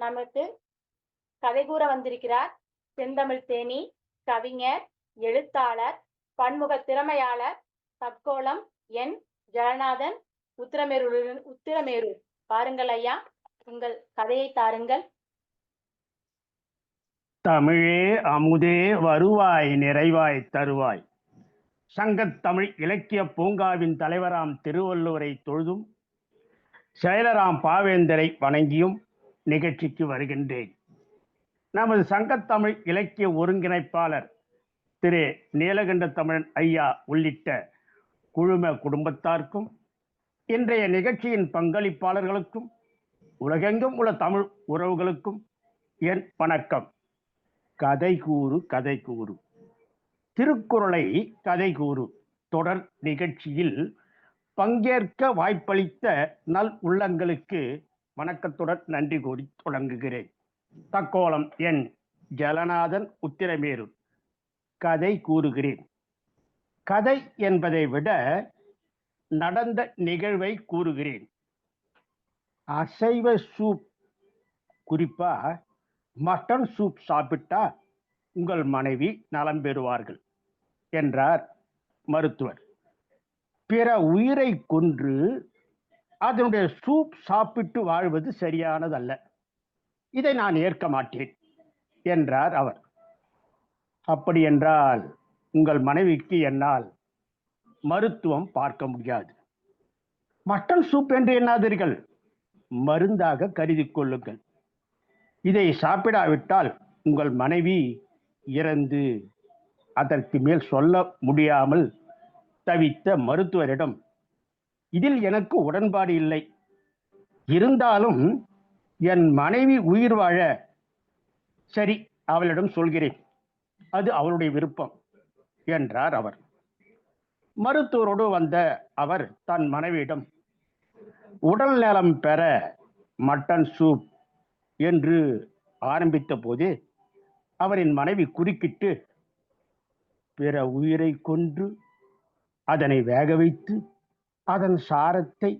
நமக்கு கதை கூற வந்திருக்கிறார் செந்தமிழ் தேனி கவிஞர் எழுத்தாளர் பன்முக திறமையாளர் தக்கோலம் என். ஜெகநாதன் உத்திரமேரூர் உத்திரமேரூர். பாருங்கள் ஐயா உங்கள் கதையை தாருங்கள். தமிழே அமுதே வருவாய் நிறைவாய் தருவாய். சங்கத் தமிழ் இலக்கிய பூங்காவின் தலைவராம் திருவள்ளுவரை தொழுதும் செயலராம் பாவேந்தரை வணங்கியும் நிகழ்ச்சிக்கு வருகின்றேன். நமது சங்கத்தமிழ் இலக்கிய ஒருங்கிணைப்பாளர் திரு நீலகண்ட தமிழன் ஐயா உள்ளிட்ட குழும குடும்பத்தார்க்கும் இன்றைய நிகழ்ச்சியின் பங்களிப்பாளர்களுக்கும் உலகெங்கும் உள்ள தமிழ் உறவுகளுக்கும் என் வணக்கம். கதை கூறு கதை கூறு. திருக்குறளை கதை கூறு. தொடர் நிகழ்ச்சியில் பங்கேற்க வாய்ப்பளித்த நல் உள்ளங்களுக்கு வணக்கத்துடன் நன்றி கூறி தொடங்குகிறேன். தக்கோலம் என் ஜலநாதன் உத்திரமேரு. கதை கூறுகிறேன். கதை என்பதை விட நடந்த நிகழ்வை கூறுகிறேன். அசைவ சூப் குறிப்பா மட்டன் சூப் சாப்பிட்டா உங்கள் மனைவி நலம் பெறுவார்கள் என்றார் மருத்துவர். பிற உயிரை கொன்று அதனுடைய சூப் சாப்பிட்டு வாழ்வது சரியானதல்ல. இதை நான் ஏற்க மாட்டேன் என்றார் அவர். அப்படி என்றால் உங்கள் மனைவிக்கு என்னால் மருத்துவம் பார்க்க முடியாது. மட்டன் சூப் என்று எண்ணாதீர்கள். மருந்தாக கருதி கொள்ளுங்கள். இதை சாப்பிடாவிட்டால் உங்கள் மனைவி இறந்து அதற்கு மேல் சொல்ல முடியாமல் தவித்த மருத்துவரிடம் இதில் எனக்கு உடன்பாடு இல்லை. இருந்தாலும் என் மனைவி உயிர் வாழ சரி அவளிடம் சொல்கிறேன். அது அவளுடைய விருப்பம் என்றார் அவர். மருத்துவரோடு வந்த அவர் தன் மனைவியிடம் உடல் நலம் பெற மட்டன் சூப் என்று ஆரம்பித்த போது அவரின் மனைவி குறுக்கிட்டு பிற உயிரை கொன்று அதனை வேக வைத்து அதன் சாரத்தை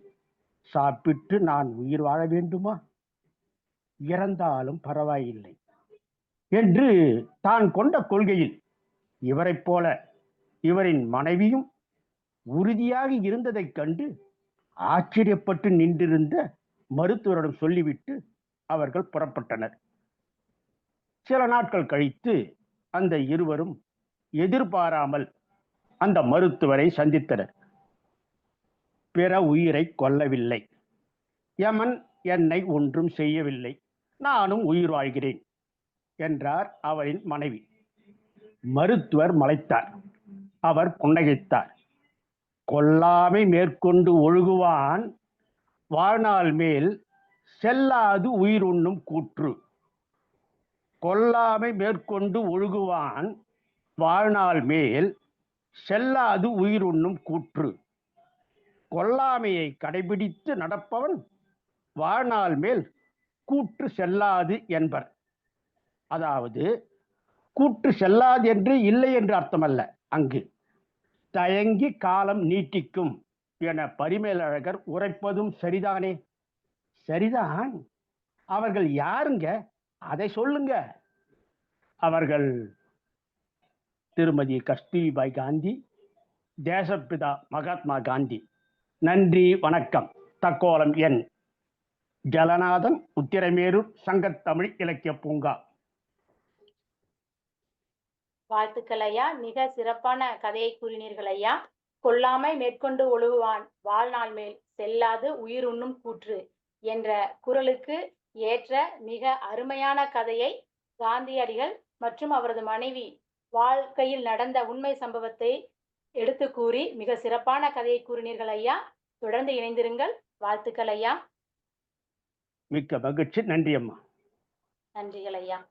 சாப்பிட்டு நான் உயிர் வாழ வேண்டுமா? இறந்தாலும் பரவாயில்லை. என்று தான் கொண்ட கொள்கையில் இவரைப் போல இவரின் மனைவியும் உறுதியாக இருந்ததைக் கண்டு ஆச்சரியப்பட்டு நின்றிருந்த மருத்துவரிடம் சொல்லிவிட்டு அவர்கள் புறப்பட்டனர். சில நாட்கள் கழித்து அந்த இருவரும் எதிர்பாராமல் அந்த மருத்துவரை சந்தித்தனர். பிற உயிரை கொல்லவில்லை. யமன் என்னை ஒன்றும் செய்யவில்லை. நானும் உயிர் வாழ்கிறேன் என்றார் அவரின் மனைவி. மருத்துவர் மலைத்தார். அவர் புன்னகைத்தார். கொல்லாமை மேற்கொண்டு ஒழுகுவான். வாழ்நாள் மேல் செல்லாது உயிர் உண்ணும் கூற்று. கொல்லாமை மேற்கொண்டு ஒழுகுவான். வாழ்நாள் மேல் செல்லாது உயிர் உண்ணும் கூற்று. கொல்லாமையை கடைபிடித்து நடப்பவன் வாழ்நாள் மேல் கூற்று செல்லாது என்பர். அதாவது கூற்று செல்லாது என்று இல்லை என்று அர்த்தமல்ல. அங்கு தயங்கி காலம் நீட்டிக்கும் என பரிமேலழகர் உரைப்பதும் சரிதானே? சரிதான். அவர்கள் யாருங்க? அதை சொல்லுங்க. அவர்கள் திருமதி கஸ்தூரிபாய் காந்தி தேசப்பிதா மகாத்மா காந்தி. நன்றி வணக்கம். தக்கோலம் என் ஜலநாதன் உத்திரமேரூர் சங்கத்தமிழ் இலக்கிய பூங்கா. வாழ்த்துக்கள் ஐயா. மிக சிறப்பான கதையை கூறினீர்கள் ஐயா. கொல்லாமை மேற்கொண்டு ஒழுகுவான். வாழ்நாள் மேல் செல்லாது உயிர் உண்ணும் கூற்று என்ற குரலுக்கு ஏற்ற மிக அருமையான கதையை காந்தியடிகள் மற்றும் அவரது மனைவி வாழ்க்கையில் நடந்த உண்மை சம்பவத்தை எடுத்து கூறி மிக சிறப்பான கதையை கூறினீர்கள் ஐயா. தொடர்ந்து இணைந்திருங்கள். வாழ்த்துக்கள் ஐயா. மிக்க மகிழ்ச்சி. நன்றி அம்மா. நன்றிகள் ஐயா.